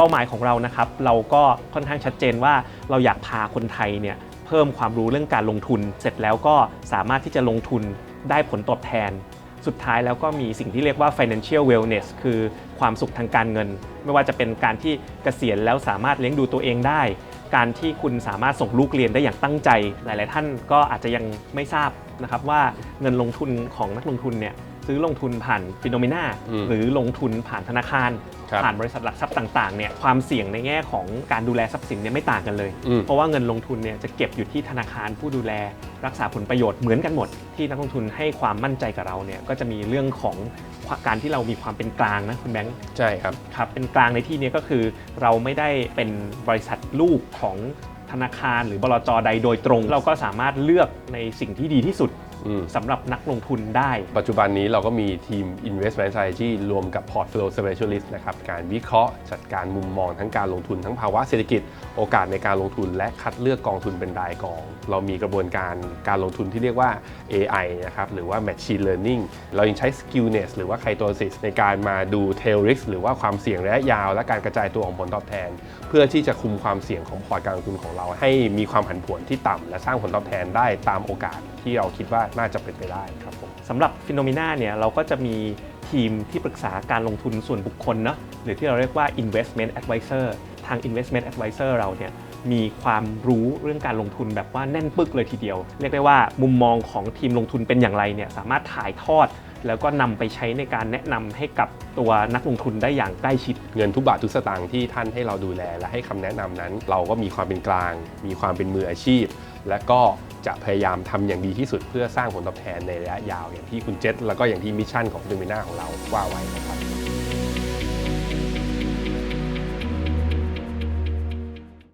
เป้าหมายของเรานะครับ เราก็ค่อนข้างชัดเจนว่าเราอยากพาคนไทยเนี่ยเพิ่มความรู้เรื่องการลงทุน เสร็จแล้วก็สามารถที่จะลงทุนได้ผลตอบแทน สุดท้ายแล้วก็มีสิ่งที่เรียกว่า financial wellness คือความสุขทางการเงิน ไม่ว่าจะเป็นการที่เกษียณแล้วสามารถเลี้ยงดูตัวเองได้ การที่คุณสามารถส่งลูกเรียนได้อย่างตั้งใจ หลาย ๆ ท่านก็อาจจะยังไม่ทราบนะครับว่าเงินลงทุนของนักลงทุนเนี่ย ซื้อลงทุนผ่านฟิโนเมนาอืมหรือลงทุนผ่านธนาคารครับผ่านบริษัทหลักทรัพย์ต่างๆเนี่ยความเสี่ยงในแง่ของการดูแลทรัพย์สินเนี่ยไม่ต่างกันเลยอืมเพราะว่าเงินลงทุนเนี่ยจะเก็บอยู่ที่ธนาคารผู้ดูแลรักษาผลประโยชน์เหมือนกันหมด ที่นักลงทุนให้ความมั่นใจกับเราเนี่ยก็จะมีเรื่องของการที่เรามีความเป็นกลางนะคุณแบงค์ใช่ครับครับเป็นกลางในที่นี้ก็คือเราไม่ได้เป็นบริษัทลูกของ ธนาคารหรือบลจใดโดยตรง เราก็สามารถเลือกในสิ่งที่ดีที่สุดอืม สำหรับนักลงทุนได้ ปัจจุบันนี้เราก็มีทีม Investment Strategy รวมกับ Portfolio Specialist นะครับ การวิเคราะห์จัดการมุมมองทั้งการลงทุนทั้งภาวะเศรษฐกิจ โอกาสในการลงทุนและคัดเลือกกองทุนเป็นรายกอง เรามีกระบวนการการลงทุนที่เรียกว่า AI นะครับ หรือว่า Machine Learning เรายังใช้ Skillness หรือว่า Kytosis ในการมาดู tail risk หรือว่าความเสี่ยงระยะยาว และการกระจายตัวของผลตอบแทน เพื่อที่จะคุมความเสี่ยงของพอร์ตการลงทุนของเราให้มีความผันผวนที่ต่ำและสร้างผลตอบแทนได้ตามโอกาสที่เราคิดว่าน่าจะเป็นไปได้ครับผม สำหรับฟิโนเมนาเนี่ยเราก็จะมีทีมที่ปรึกษาการลงทุนส่วนบุคคลเนาะหรือที่เราเรียกว่า investment advisor ทาง investment advisor เราเนี่ยมีความรู้เรื่องการลงทุนแบบว่าแน่นปึกเลยทีเดียว เรียกได้ว่ามุมมองของทีมลงทุนเป็นอย่างไรเนี่ยสามารถถ่ายทอด แล้วก็นำไปใช้ในการแนะนำให้กับตัวนักลงทุนได้อย่างใกล้ชิด เงินทุกบาททุกสตางค์ที่ท่านให้เราดูแล และให้คำแนะนำนั้น เราก็มีความเป็นกลาง มีความเป็นมืออาชีพ และก็จะพยายามทำอย่างดีที่สุดเพื่อสร้างผลตอบแทนในระยะยาว อย่างที่คุณเจษแล้วก็อย่างที่มิชชั่นของดูมิน่าของเราว่าไว้นะครับ